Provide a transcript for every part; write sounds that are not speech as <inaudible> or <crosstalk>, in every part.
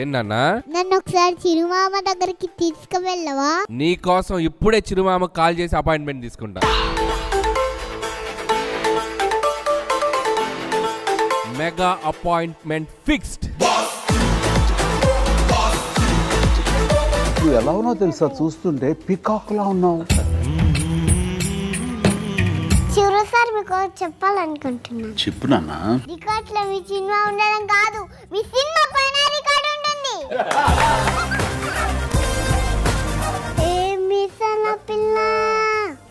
ఏంటన్నా? నన్ను ఒకసారి చిరుమామ దగ్గరికి తీసుకువెళ్ళవా? నీ కోసం ఇప్పుడే చిరుమామ కాల్ చేసి అపాయింట్మెంట్ తీసుకుంటా. Mega appointment fixed. నువ్వు ఎలా ఉన్నావు తెలుసా? చూస్తుంటే పికాక్ లా ఉన్నావు. చిరు సార్ మీకు చెప్పాలనుకుంటున్నాను చెప్పు నాన్న. రికార్డ్లో మీ సినిమా ఉండడం కాదు మీ సినిమా పైన పిల్ల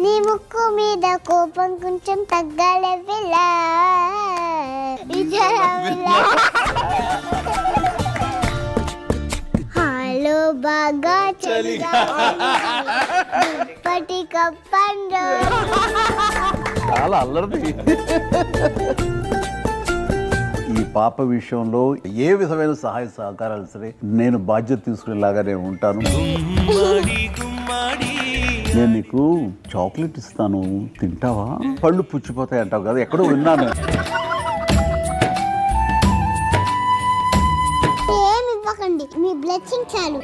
నీ ముక్కు మీద కోపం కొంచెం తగ్గాలే పిల్ల. హలో బాగా చలిగా కప్పండు చాలా అల్లరిది. ఈ పాప విషయంలో ఏ విధమైన సహాయ సహకారాలు సరే నేను బాధ్యత తీసుకునేలాగా నేను ఉంటాను. నేను నీకు చాక్లెట్ ఇస్తాను. తింటావా? పళ్ళు పుచ్చిపోతాయి అంటావు కదా ఎక్కడో విన్నాను. మీ బ్లెస్సింగ్ చాలు.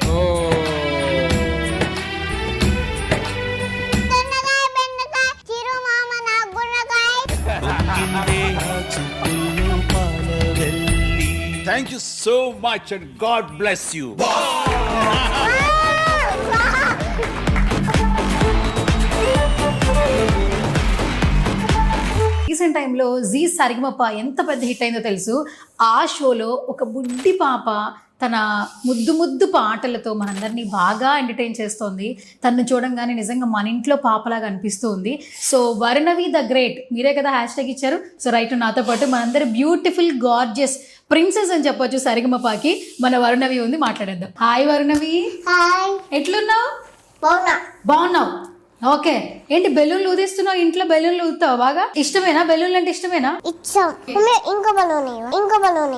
Thank you so much and God bless you recent టైంలో జీ సరిగమప్ప ఎంత పెద్ద హిట్ అయిందో తెలుసు. ఆ షోలో ఒక బుడ్డి పాప తన ముద్దు ముద్దు పాటలతో మనందరినీ బాగా ఎంటర్టైన్ చేస్తోంది. తను చూడంగానే నిజంగా మన ఇంట్లో పాపలాగా అనిపిస్తుంది. So Varnavi the great. మీరే కదా హ్యాష్ ట్యాగ్ ఇచ్చారు. సో రైట్ నాతో పాటు మనందరి బ్యూటిఫుల్ గార్జియస్ ప్రిన్సెస్ అని చెప్పొచ్చు సరిగమపాకి మన వరుణవి ఉంది మాట్లాడేద్దాం. హాయ్ వరుణవి. హాయ్ ఎట్లున్నావు? బాగున్నా. బాగున్నావు? ఓకే. ఏంటి బెలూన్లు ఊదిస్తున్నావు? ఇంట్లో బెలూన్లు ఊదుతావు బాగా? ఇష్టమేనా? బెలూన్లు అంటే ఇష్టమేనా? ఇచ్చాం ఇంకో బలూన్ ఇంకో బలూన్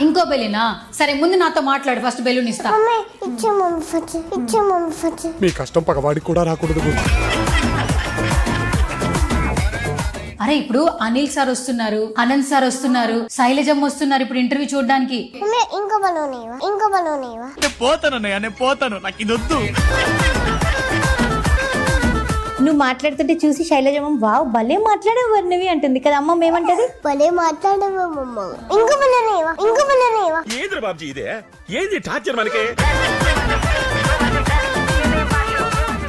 ఇంకో బెలూనా? సరే ముందు నాతో మాట్లాడు. ఫస్ట్ బెలూన్ ఇస్తా. మమ్మీ ఇచ్చా మమ్మీ ఫస్ట్ ఇచ్చా మమ్మీ ఫస్ట్. మీ కష్టం పగవాడికి కూడా రాకూడదు. అరే ఇప్పుడు అనిల్ సార్ వస్తున్నారు అనంత్ సార్ వస్తున్నారు శైలజమ్మ వస్తున్నారు ఇప్పుడు ఇంటర్వ్యూ చూడడానికి. మమ్మీ ఇంకో బలూన్ ఇవ్వ ఇంకో బలూన్ ఇవ్వ నేను పోతానన్నయ్య నేను పోతాను. నాకు ఇది వద్దు. నువ్వు మాట్లాడుతుంటే చూసి శైలజమ్మ వావ్ భలే మాట్లాడావు వర్ణవి అంటుంది. కదా అమ్మ ఏమంటది భలే మాట్లాడవు మమ్మ ఇంకో బలూన్ ఇవ్వ ఇంకో బలూన్ ఇవ్వ ఏంద్ర బాబ్జీ ఇదే? ఏంది టార్చర్ మనకి?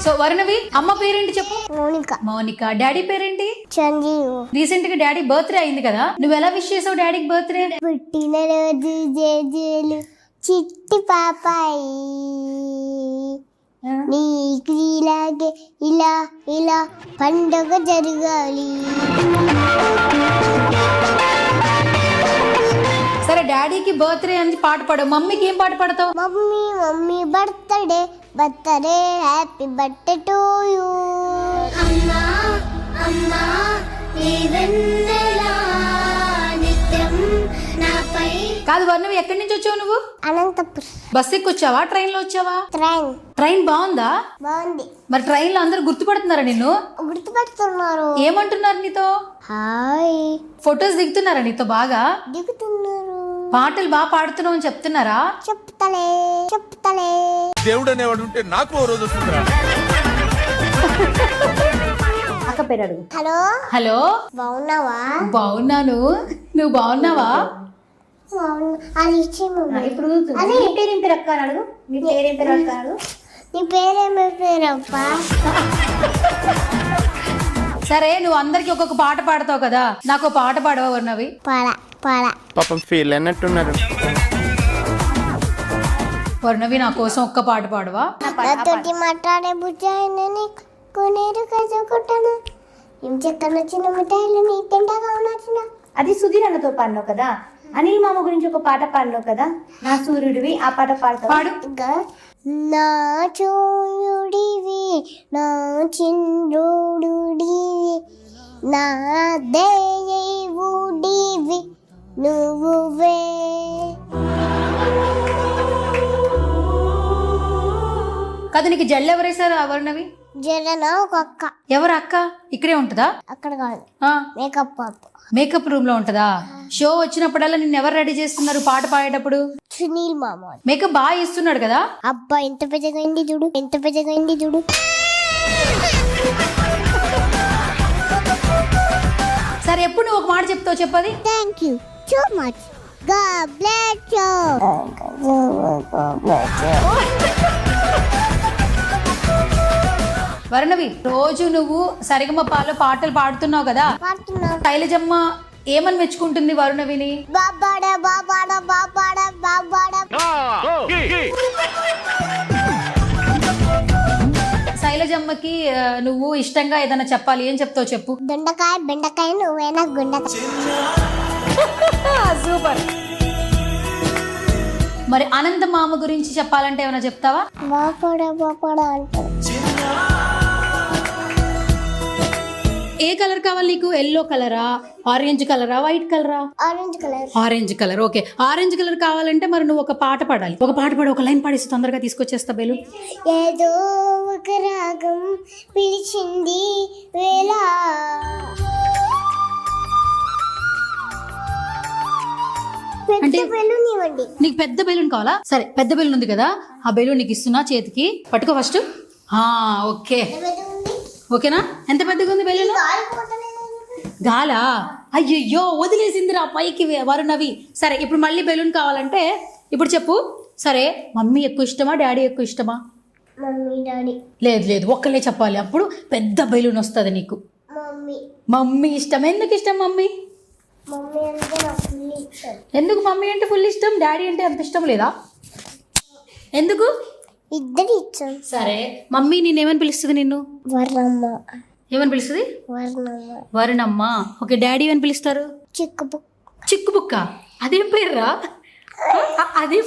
సో వరుణవి అమ్మ పేరేంటి చెప్పు? మౌనిక. మౌనిక. డాడీ పేరేంటి? సంజీవ్ రీసెంట్గా డాడీ బర్త్డే అయింది కదా. నువ్వు ఎలా విష్ చేసావు డాడీకి బర్త్డే పుట్టినరోజు జేజేలు చిట్టి పాపాయి. నీకు ఇలాగే ఇలా ఇలా పండుగ జరగాలి. సరే డాడీకి బర్త్డే అని పాట పాడు. మమ్మీకి ఏం పాట పాడతావు? Mummy mummy birthday birthday happy birthday to you అమ్మా అమ్మా నిత్యం నాపై కాదు వర్ణవి ఎక్కడి నుంచి వచ్చావు నువ్వు? అనంతపురం. బస్ ఎక్కి వచ్చావా? ట్రైన్. లో వచ్చావా ట్రైన్ ట్రైన్ బాగుందా? బాగుంది. మరి ట్రైన్లో అందరు గుర్తుపడుతున్నారా నిన్ను? గుర్తుపెడుతున్నారు. ఏమంటున్నారు నీతో? హాయ్. ఫొటోస్ దిగుతున్నారా నీతో బాగా? దిగుతున్నారు. పాటలు బాగా పాడుతున్నావు అని చెప్తున్నారా? చెప్తలే చెప్తలే. దేవుడు అనేవాడు ఉంటే నాకు ఓ రోజు వస్తుందిరా. అక్క పేరు అడుగు. హలో? హలో? బాగున్నావా? బాగున్నాను. నువ్వు బాగున్నావా? బాగున్నా అది ఇచ్చి. ఇప్పుడు నీ పేరేం పేరు అక్క అడుగు. నీ పేరేం పేరు అక్క అడుగు. నీ పేరేమి పేరప్పా? సరే నువ్వు అందరికి ఒక్కొక్క పాట పాడతావు కదా. నాకు ఒక పాట పాడవా వర్ణవి? పాడ పాడ. పాపం ఫీల్ అన్నట్టున్నారు వర్ణవి నా కోసం ఒక్క పాట పాడవా? నాతోటి మాట్లాడే బుజ్జాయినని కొనేరు కసుకుంటాను ఏం చెక్కన చిన్న మిఠాయిలు నీ తింటగా నచ్చిన అది సుధీర్ అన్నతో పాడినావు కదా. అనిల్ మామ గురించి ఒక పాట పాడినావు కదా? నా సూర్యుడివి ఆ పాట పాడతావు? పాడు. ఇంకా నా చూయుడివి నా చింద్రుడివి నా దేవుడివి నువ్వువే. కాదు నీకు జల్లు ఎవరేసారు ఆ జరన ఒక అక్క. ఎవరు అక్క? ఇక్కడే ఉంటుందా? అక్కడ కాదు. ఆ, మేకప్ మేకప్ రూమ్లో ఉంటుందా? షో వచ్చినప్పుడల్లా నిన్ను ఎవరు రెడీ చేస్తున్నారు పాట పాడేటప్పుడు? సునీల్ మామ. మేకప్ బాగా ఇస్తున్నాడు కదా? అబ్బా ఎంత పెద్దగా అయింది చూడు ఎంత పెద్దగా అయింది చూడు. సరే ఎప్పుడు నువ్వు ఒక మాట చెప్తావు చెప్పది? Thank you so much God bless you. Varunavi రోజు నువ్వు సరిగమపాలో పాటలు పాడుతున్నావు కదా? శైలజమ్మ ఏమని మెచ్చుకుంటుంది వరుణవిని? బాబాడ బాబాడ బాబాడ బాబాడ. శైలజమ్మకి నువ్వు ఇష్టంగా ఏదైనా చెప్పాలి ఏం చెప్తావు చెప్పు. దొండకాయ బెండకాయ నువ్వేనా గుండకాయ? <laughs> సూపర్. మరి అనంత మామ గురించి చెప్పాలంటే ఏమైనా చెప్తావా? బాపాడ బాపాడ అంటారు. ఏ కలర్ కావాలి నీకు? ఎల్లో కలరా? ఆరెంజ్ కలరా? వైట్ కలరా? Orange colour. Orange colour okay. Orange colour కావాలంటే మరి నువ్వు ఒక పాట పాడాలి. ఒక పాట పాడి ఒక లైన్ పాడేసి తొందరగా తీసుకొచ్చేస్తా బేలు. ఏదో ఒక రాగం పిలిచింది వేళ. అంటే- నీకు పెద్ద బెలూన్ కావాలా? సరే పెద్ద బెలూన్ ఉంది కదా. ఆ బెలూన్ నీకు ఇస్తున్నా చేతికి. పట్టుకో ఫస్ట్. ఓకే. ఓకేనా? ఎంత పెద్దగా ఉంది బెలూన్. గాలా? అయ్యయ్యో వదిలేసిందిరా పైకి వరుణవి. సరే ఇప్పుడు మళ్ళీ బెలూన్ కావాలంటే ఇప్పుడు చెప్పు. సరే మమ్మీ ఎక్కువ ఇష్టమా డాడీ ఎక్కువ ఇష్టమా? Mummy daddy. లేదు లేదు ఒక్కలే చెప్పాలి. అప్పుడు పెద్ద బెలూన్ వస్తుంది నీకు. మమ్మీ. మమ్మీ ఇష్టం. ఎందుకు ఇష్టం మమ్మీ? ఎందుకు మమ్మీ అంటే ఫుల్ ఇష్టం? డాడీ అంటే అంత ఇష్టం లేదా? ఎందుకు? ఇద్దరు ఇష్టం సరే. మమ్మీ నేనేమని పిలుస్తుంది నిన్ను? వర్ణమ్మ. ఏమని పిలుస్తుంది? వర్ణమ్మ. వరుణమ్మ. ఓకే డాడీ ఏమని పిలుస్తారు? చిక్కు బుక్. చిక్కు బుక్క? అదేం పేర్రా? అదేం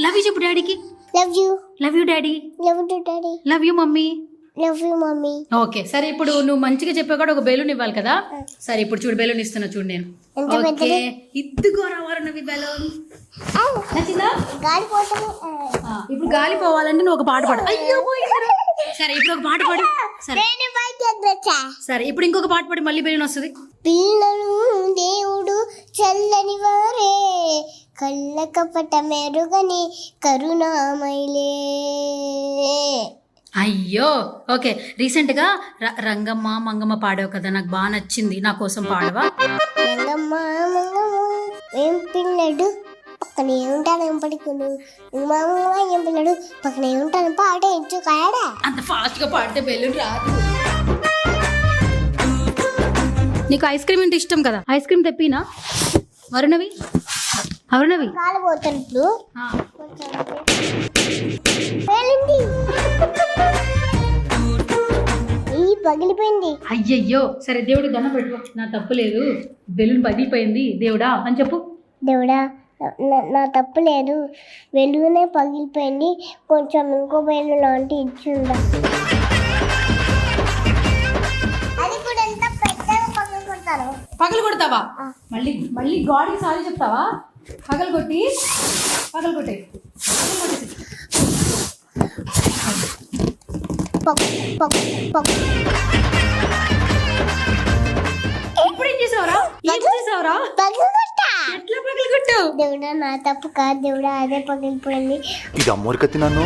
లవ్ యూ చెప్పు డాడీకి. Love you. Love you daddy. Love you daddy. Love you mummy. Love you mummy okay. సరే ఇప్పుడు నువ్వు మంచిగా చెప్పా కూడా ఒక బెలూన్ ఇవ్వాలి కదా? సరే ఇప్పుడు చూడు బెలూన్ ఇస్తున్నా చూడు నేను. ఓకే. వరుణవి బెలూన్. నచ్చిందా? ఇప్పుడు గాలి పోవాలంటే నువ్వు ఒక పాట పాడు. అయ్యో. సరే. ఇప్పుడు ఒక పాట పాడు. సరే. సరే ఇప్పుడు ఇంకొక పాట పాడి మళ్ళీ బెలూన్ వస్తుంది. పిల్లలు దేవుడు చల్లని వారే కళ్ళ కపట మెరుగని కరుణామైలే అయ్యో ఓకే. రీసెంట్గా రంగమ్మ మంగమ్మ పాడావు కదా నాకు బాగా నచ్చింది నా కోసం పాడవా? రంగమ్మ ఏం పిల్లడు? పక్కనే ఉంటాను ఏం పడుకును? మామూలుగా ఏం పిల్లడు? పక్కనే ఉంటాను పాట ఎంచు కాడా అంత ఫాస్ట్గా పాడితే బెలూన్ రాదు. నీకు ఐస్ క్రీమ్ అంటే ఇష్టం కదా ఐస్ క్రీమ్ తెప్పినా? వరుణవి వరుణవి కాలు పోతాను ఇప్పుడు. ఆ, పేలింది ఈ పగిలిపోయింది. అయ్యయ్యో సరే దేవుడు దండం పెట్టు నా తప్పు లేదు. బెలూన్ పగిలిపోయింది. దేవుడా అని చెప్పు. దేవుడా నా- తప్పు లేదు. వెలుగునే పగిలిపోయింది. కొంచెం ఇంకో వెలు లాంటి ఇచ్చిందా? పగలు కొడతావా? మళ్ళీ మళ్ళీ గాడికి సారీ చెప్తావా? పగలు కొట్టి పగలు కొట్టే. పగలు కొట్టేసి. దేవుడా నా తప్పు కాదు దేవుడా అదే పగిలిపోయింది. ఇది నన్ను.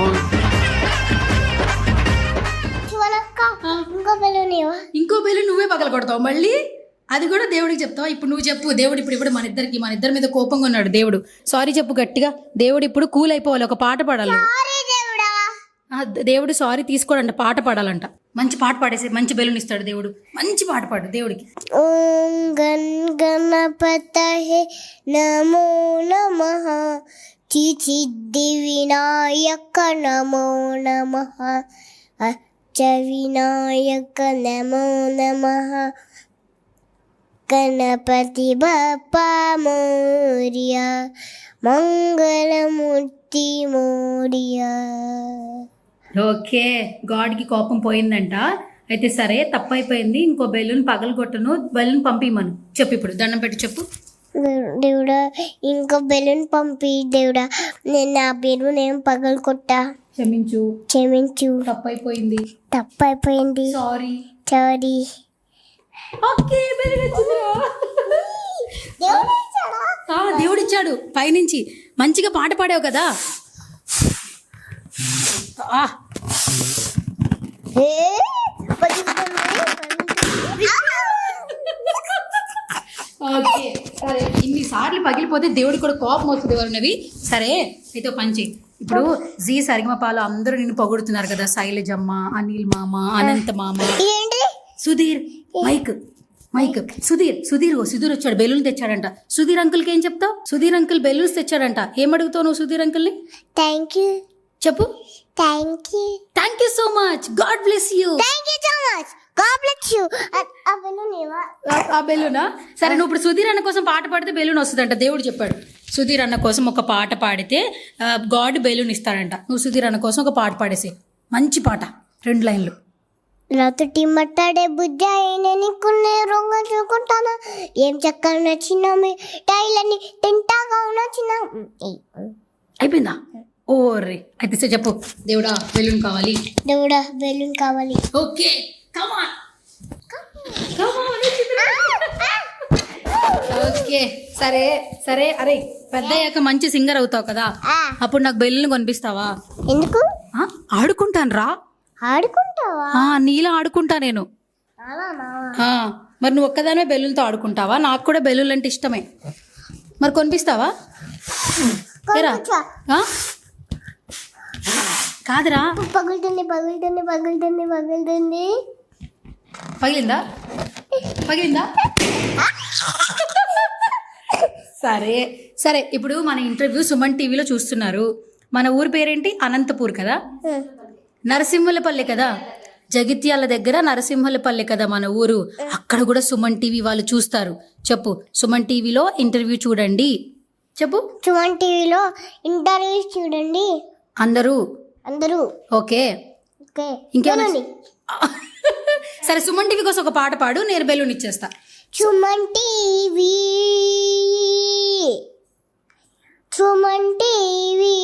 శివనక్క ఇంకో బెలూనివా ఇంకో బెలూన్ నువ్వే పగలు కొడతావు మళ్ళీ? అది కూడా దేవుడికి చెప్తావా? ఇప్పుడు నువ్వు చెప్పు దేవుడు ఇప్పుడు ఇప్పుడు మన ఇద్దరికి మన ఇద్దరి మీద కోపంగా ఉన్నాడు దేవుడు. సారీ చెప్పు గట్టిగా. దేవుడు ఇప్పుడు కూల్ అయిపోవాలి ఒక పాట పాడాలి. దేవుడు సారీ తీసుకోడంట పాట పాడాలంట. మంచి పాట పాడేసి మంచి బెలూన్ ఇస్తాడు దేవుడు. మంచి పాట పాడు దేవుడికి. ఓం గన్ గణపతహే నమో నమః. చిచిద్ది వినాయక నమో నమః. అచ్చ వినాయక నమో నమః. గణపతి బప్పా మోర్య. మంగళమూర్తి మోర్య. ఓకే. గాడ్కి కోపం పోయిందంట. అయితే సరే తప్పైపోయింది. ఇంకో బెలూన్ పగలు కొట్టను బెలూన్ పంపిమను. చెప్పు ఇప్పుడు దండం పెట్టి చెప్పు. దేవుడా ఇంకా బెలూన్ పంపి దేవుడా. నేను నా బెలూన్ ఏం పగలు కొట్టా క్షమించు. క్షమించు. తప్పైపోయింది. తప్పు అయిపోయింది సారీ సారీ ఓకే దేవుడు ఇచ్చాడు పైనుంచి. మంచిగా పాట పాడావు కదా. ఓకే. సరే ఇన్నిసార్లు పగిలిపోతే దేవుడికి కూడా కోపం వస్తుంది వరుణవి సరే అయితే చెయ్యి ఇప్పుడు జీ సరిగమపాలు అందరూ నిన్ను పొగుడుతున్నారు కదా శైలజమ్మ అనిల్ మామ అనంత మామ. Sudheer mike mike. Sudheer Sudheer ఓ సుధీర్ వచ్చాడు బెలూన్ తెచ్చాడంట. సుధీర్ అంకుల్కి ఏం చెప్తావు? సుధీర్ అంకుల్ బెలూన్స్ తెచ్చాడంట. ఏం అడుగుతావు నువ్వు సుధీర్ అంకుల్ని? థ్యాంక్ యూ చెప్పు. Thank you thank you so much God bless you thank you so much God bless you ఆ బెలూన్ ఏవా ఆ బెలూనా సరే నువ్వు ఇప్పుడు సుధీర్ అన్న కోసం పాట పాడితే బెలూన్ వస్తుందంట. దేవుడు చెప్పాడు. సుధీర్ అన్న కోసం ఒక పాట పాడితే గాడ్ బెలూన్ ఇస్తాడంట. నువ్వు సుధీర్ అన్న కోసం ఒక పాట పాడేసి. మంచి పాట. రెండు లైన్లు. నాతోటి మాట్లాడే బుద్ధి అయిన నీకున్నే రొంగ చూకుంటానా? ఏం చక్కగా నచ్చిన మీ టైలని తింటాగా నచ్చిన అయిపోయిందా? ఓర్రే. అయితే చెప్పు. దేవుడా బెలూన్ కావాలి. దేవుడా బెలూన్ కావాలి. ఓకే. ఓకే. సరే సరే. అరే పెద్ద అయ్యాక మంచి సింగర్ అవుతావు కదా. అప్పుడు నాకు బెలూన్ కొనిపిస్తావా? ఎందుకు? ఆడుకుంటాను రా. ఆడుకుంటావా? నీలా ఆడుకుంటా నేను. మరి నువ్వు ఒక్కదానే బెలూన్తో ఆడుకుంటావా? నాకు కూడా బెలూన్లు అంటే ఇష్టమే. మరి కొనిపిస్తావా? కాదురా. పగులుతుంది పగులుతుంది పగులుతుంది పగులుతుంది. పగిలిందా? పగిలిందా? సరే సరే ఇప్పుడు మన ఇంటర్వ్యూ సుమన్ టీవీలో చూస్తున్నారు. మన ఊరి పేరేంటి? అనంతపూర్ కదా? నరసింహులపల్లి కదా? జగిత్యాల దగ్గర నరసింహులపల్లి కదా మన ఊరు. అక్కడ కూడా సుమన్ టీవీ వాళ్ళు చూస్తారు. చెప్పు సుమన్ టీవీలో ఇంటర్వ్యూ చూడండి. చెప్పు. సుమన్ టీవీలో ఇంటర్వ్యూ చూడండి. అందరూ? అందరూ. ఓకే. ఓకే. ఇంకేమైనా. <laughs> సరే సుమన్ టీవీ కోసం ఒక పాట పాడు నేను బెలూన్ ఇచ్చేస్తా. సుమన్ టీవీ. సుమన్ టీవీ.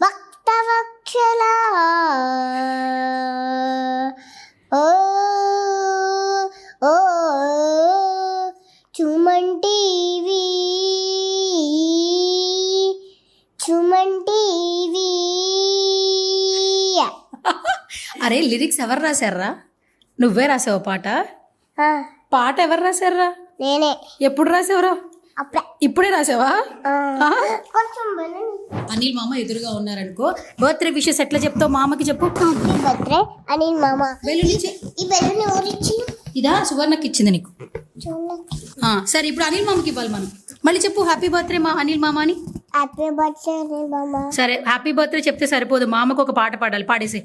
భక్త వక్షల ఓ ఓ. సుమన్ టీవీ. అరే లిరిక్స్ ఎవరు రాశారా? నువ్వే రాసావు పాట. పాట ఎవరు రాశారా? నేనే. ఎప్పుడు రాసావురా? ఇప్పుడే రాసావా? అనిల్ మామ ఎదురుగా ఉన్నారనుకో బర్త్డే విషెస్ ఎట్లా చెప్తావు మామకి చెప్పు. బర్త్డే అని మామ. ఈ ఇదా సువర్ణకి ఇచ్చింది నీకు. సరే ఇప్పుడు అనిల్ మామకి ఇవ్వాలి మనం. మళ్ళీ చెప్పు హ్యాపీ బర్త్డే మా అనిల్ మామ అని. హ్యాపీ బర్త్డే సరే హ్యాపీ బర్త్డే చెప్తే సరిపోదు. మామకు ఒక పాట పాడాలి. పాడేసి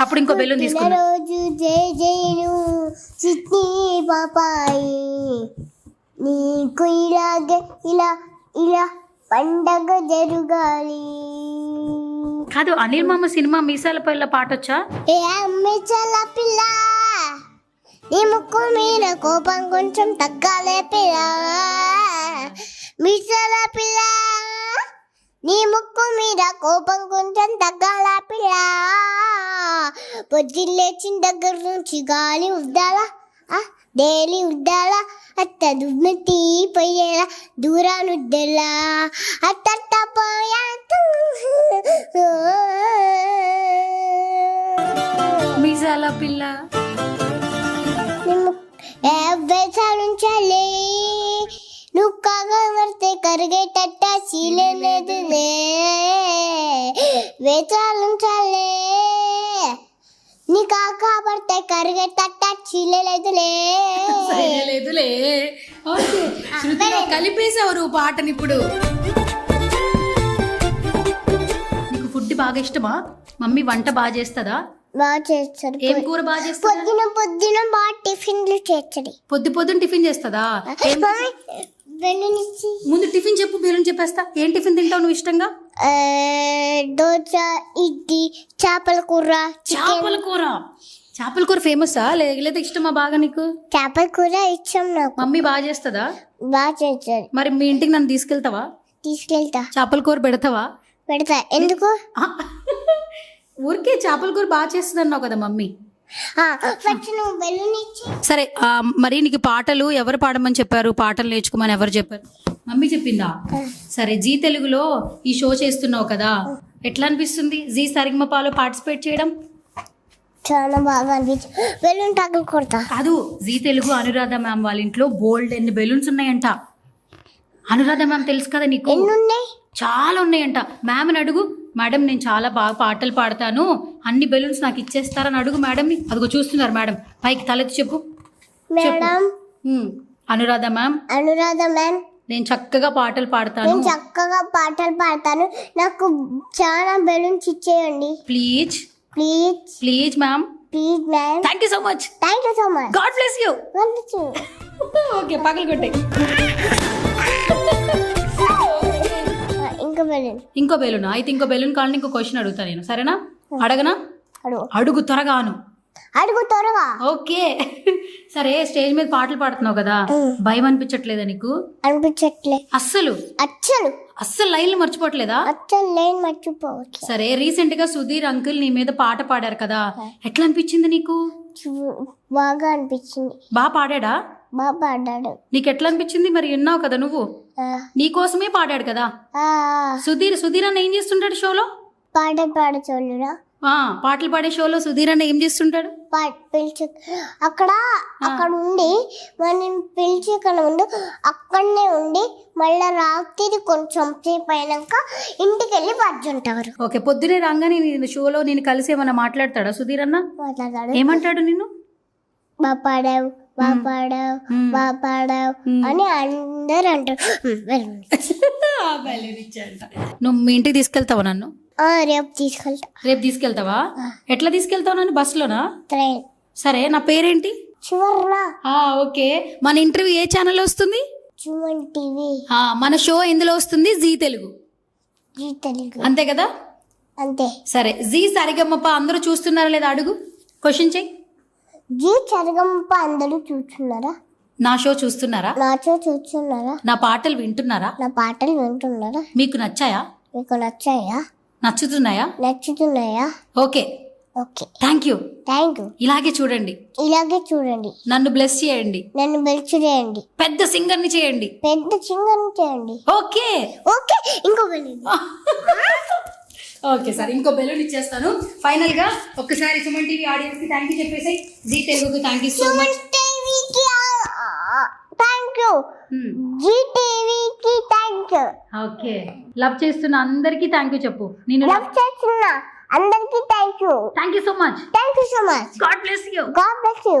అప్పుడు ఇంకో బెలూన్ రోజు జై జైను చిట్నీ పాపాయి. నీకు ఇలాగే ఇలా ఇలా పండగ జరుగాలి. కాదు అనిల్ మామ సినిమా మీసాల పైల పాట వచ్చా ఏ చల్ల పిల్ల. నీ ముక్కు మీద కోపం కొంచెం తగ్గాలే పిల్ల. మిసల పిల్ల. నీ ముక్కు మీద కోపం కొంచెం తగ్గాల పిల్ల. పొద్దున్న లేచిన దగ్గర నుంచి గాలి ఉద్దాలా డైలీ ఉద్దాలా అత్త దుమ్మెత్తి పోయేలా దూరానుద్దెలా అట్ట పోయా మీసాల పిల్ల? చాలుంచాలే నువ్వు కాగా మరితే కరిగేటట్ట చీలేదులే వేచాలుంచాలే నీ కాకా పడితే కరిగేటట్ట చీలేదులే లేదులే ఓకే శృతిలో కలిపేసావు నువ్వు పాటని ఇప్పుడు నీకు ఫుడ్ బాగా ఇష్టమా? మమ్మీ వంట బాగా చేస్తుందా? బాగా చేస్తారు ఏం కూర బాగా చేస్తుందా? పొద్దున పొద్దున బాగా టిఫిన్లు చేస్తుంది. పొద్దు పొద్దున టిఫిన్ చేస్తుందా? ఏం మమ్మీ వెళ్ళనిచ్చి ముందు టిఫిన్ చెప్పు బేరం చెప్పేస్తా. ఏం టిఫిన్ తింటావు నువ్వు ఇష్టంగా? దోశ ఇడ్లీ చేపల కూర చేపల కూర చేపల కూర ఫేమసా లేదా ఇష్టమా బాగా నీకు? చేపల కూర ఇచ్చాం నాకు. మమ్మీ బాగా చేస్తుందా? బాగా చేస్తారు మరి మీ ఇంటికి నన్ను తీసుకెళ్తావా? తీసుకెళ్తా. చేపల కూర పెడతావా? పెడతా. ఎందుకు? ఊరికే చేపల కూర బాగా చేస్తుంది అన్నావు కదా మమ్మీ. సరే మరి నీకు పాటలు ఎవరు పాడమని చెప్పారు? పాటలు నేర్చుకోమని ఎవరు చెప్పారు? మమ్మీ చెప్పిందా? సరే జీ తెలుగులో ఈ షో చేస్తున్నావు కదా. ఎట్లా అనిపిస్తుంది? జీ సరిగమపాలో పార్టిసిపేట్ చేయడం? చాలా బాగా అనిపించింది బెలూన్ టాకులు కొడతా. కాదు జీ తెలుగు అనురాధ మ్యామ్ వాళ్ళ ఇంట్లో బోల్డ్ ఎన్ని బెలూన్స్ ఉన్నాయంట. అనురాధ మ్యామ్ తెలుసు కదా నీకు? ఎన్ని ఉన్నాయి చాలా ఉన్నాయంట. మ్యామ్ని అడుగు. మేడం నేను చాలా బాగా పాటలు పాడతాను. అన్ని బెలూన్స్ నాకు ఇచ్చేస్తారని అడుగు మేడంని అదిగో చూస్తున్నారు మేడం. పైకి తలెత్తి చెప్పు. Madam. Anuradha ma'am. Anuradha ma'am. నేను చక్కగా పాటలు పాడతాను. నేను చక్కగా పాటలు పాడతాను. నాకు చాలా బెలూన్స్ ఇచ్చేయండి. Please. Please. Please ma'am. Please ma'am. Thank you so much thank you so much God bless you okay పగలు కొట్టాయి <laughs> ఇంకా బెలూన్. ఇంకో బెలూన్? అయితే ఇంకో బెలూన్ కావాలని ఇంకో క్వశ్చన్ అడుగుతా నేను. సరేనా? అడగనా? అడుగు. త్వరగాను. అడుగు త్వరగా. ఓకే. <laughs> సరే స్టేజ్ మీద పాటలు పాడుతున్నావు కదా. భయం అనిపించట్లేదా నీకు? అనిపించట్లే. అస్సలు? అచ్చలు. అస్సలు లైన్లు మర్చిపోవట్లేదా? అచ్చలు లేని మర్చిపోవచ్చు సరే రీసెంట్గా సుధీర్ అంకుల్ నీ మీద పాట పాడారు కదా. ఎట్లా అనిపించింది నీకు? బాగా అనిపించింది. బాగా పాడాడా? బాగా పాడాడు. నీకు ఎట్లా అనిపించింది మరి విన్నావు కదా నువ్వు? ఆ, నీ కోసమే పాడాడు కదా? సుధీర్ సుధీర్ అన్న ఏం చేస్తుంటాడు షోలో? పాటలు పాడచోళ్ళురా ఆ, పాటలు పాడే షోలో సుధీర్ అన్న ఏం చేస్తుంటాడు? పిలిచి. అక్కడ అక్కడ ఉండి మనం పిలిచి ఇక్కడ ఉండి అక్కడనే ఉండి మళ్ళీ రాత్రి కొంచెం సేపు అయినాక ఇంటికి వెళ్ళి పర్చుంటారు ఓకే పొద్దునే రాగానే నేను షోలో నేను కలిసి ఏమన్నా మాట్లాడతాడా సుధీర్ అన్న? మాట్లాడాడు ఏమంటాడు నిన్ను? బాగా పాడావు. బాగా పాడావు బాగా పాడావు అని అందరు అంటారు ఇంటికి తీసుకెళ్తావా నన్ను? ఆ, రేపు తీసుకెళ్తా. రేపు తీసుకెళ్తావా? ఎట్లా తీసుకెళ్తావు నన్ను? బస్సులోనా? ట్రైన్. సరే నా పేరేంటి? ఆ, ఓకే. మన ఇంటర్వ్యూ ఏ ఛానల్లో వస్తుంది? చుమన్ టీవీ. ఆ, మన షో ఎందులో వస్తుంది? జీ తెలుగు. జీ తెలుగు. అంతే కదా? అంతే. సరే జీ సరిగమ్మప్ప అందరూ చూస్తున్నారా లేదా అడుగు? క్వశ్చన్ చెయ్యి జీ చరగంప అందరూ చూస్తున్నారా నా షో చూస్తున్నారా? నాచో చూస్తున్నారా నా పాటలు వింటున్నారా? నా పాటలు వింటున్నారా? మీకు నచ్చాయా? మీకు నచ్చాయా? నచ్చుతున్నాయా? నచ్చుతున్నాయా? Okay. Okay. Thank you. Thank you. ఇలాగే చూడండి. ఇలాగే చూడండి. నన్ను బ్లెస్ చేయండి. నన్ను బెల్చు చేయండి. పెద్ద సింగర్ని చేయండి. పెద్ద చింగని చేయండి. ఓకే. ఓకే. ఇంకో వెళ్ళి <laughs> ఓకే సార్ ఇంకో బెలూన్ ఇచ్చేస్తాను. ఫైనల్గా ఒక్కసారి సుమన్ టీవీ ఆడియన్స్కి థ్యాంక్ యూ చెప్పేసి జీ తెలుగుకి thank you so much thank you Zee టీవీకి థ్యాంక్ యూ ఓకే. లవ్ చేస్తున్న అందరికీ థ్యాంక్ యూ చెప్పు. నేను లవ్ చేస్తున్న అందరికీ thank you thank you so much thank you so much God bless you God bless you